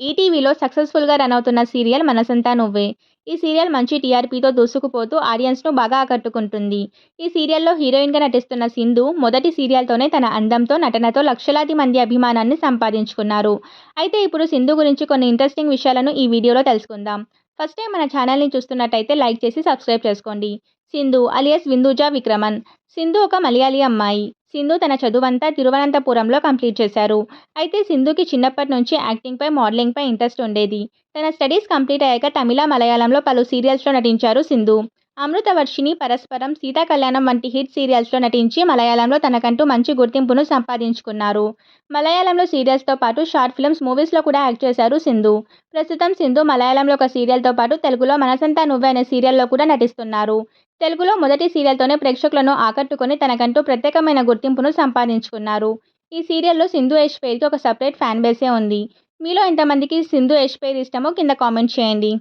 ఈటీవీలో సక్సెస్ఫుల్గా రన్ అవుతున్న సీరియల్ మనసంతా నువ్వే. ఈ సీరియల్ మంచి టీఆర్పీతో దూసుకుపోతూ ఆడియన్స్ను బాగా ఆకట్టుకుంటుంది. ఈ సీరియల్లో హీరోయిన్గా నటిస్తున్న సింధు మొదటి సీరియల్తోనే తన అందంతో నటనతో లక్షలాది మంది అభిమానాన్ని సంపాదించుకున్నారు. అయితే ఇప్పుడు సింధు గురించి కొన్ని ఇంట్రెస్టింగ్ విషయాలను ఈ వీడియోలో తెలుసుకుందాం. ఫస్ట్ టైం మన ఛానల్ని చూస్తున్నట్టయితే లైక్ చేసి సబ్స్క్రైబ్ చేసుకోండి. సింధు అలియస్ విందూజా విక్రమన్. సింధు ఒక మలయాళీ అమ్మాయి. సింధు తన చదువంతా తిరువనంతపురంలో కంప్లీట్ చేశారు. అయితే సింధుకి చిన్నప్పటి నుంచి యాక్టింగ్పై మోడలింగ్పై ఇంట్రెస్ట్ ఉండేది. తన స్టడీస్ కంప్లీట్ అయ్యాక తమిళ మలయాళంలో పలు సీరియల్స్లో నటించారు సింధు. అమృతవర్షిని పరస్పరం సీతా కళ్యాణం వంటి హిట్ సీరియల్స్లో నటించి మలయాళంలో తనకంటూ మంచి గుర్తింపును సంపాదించుకున్నారు. మలయాళంలో సీరియల్స్తో పాటు షార్ట్ ఫిల్మ్స్ మూవీస్లో కూడా యాక్ట్ చేశారు సింధు. ప్రస్తుతం సింధు మలయాళంలో ఒక సీరియల్తో పాటు తెలుగులో మనసంతా నువ్వే అనే సీరియల్లో కూడా నటిస్తున్నారు. తెలుగులో మొదటి సీరియల్తోనే ప్రేక్షకులను ఆకట్టుకుని తనకంటూ ప్రత్యేకమైన గుర్తింపును సంపాదించుకున్నారు. ఈ సీరియల్లో సింధు యష్ పేరుకి ఒక సపరేట్ ఫ్యాన్ బేసే ఉంది. మీలో ఎంతమందికి సింధు యష్ పేరు ఇష్టమో కింద కామెంట్ చేయండి.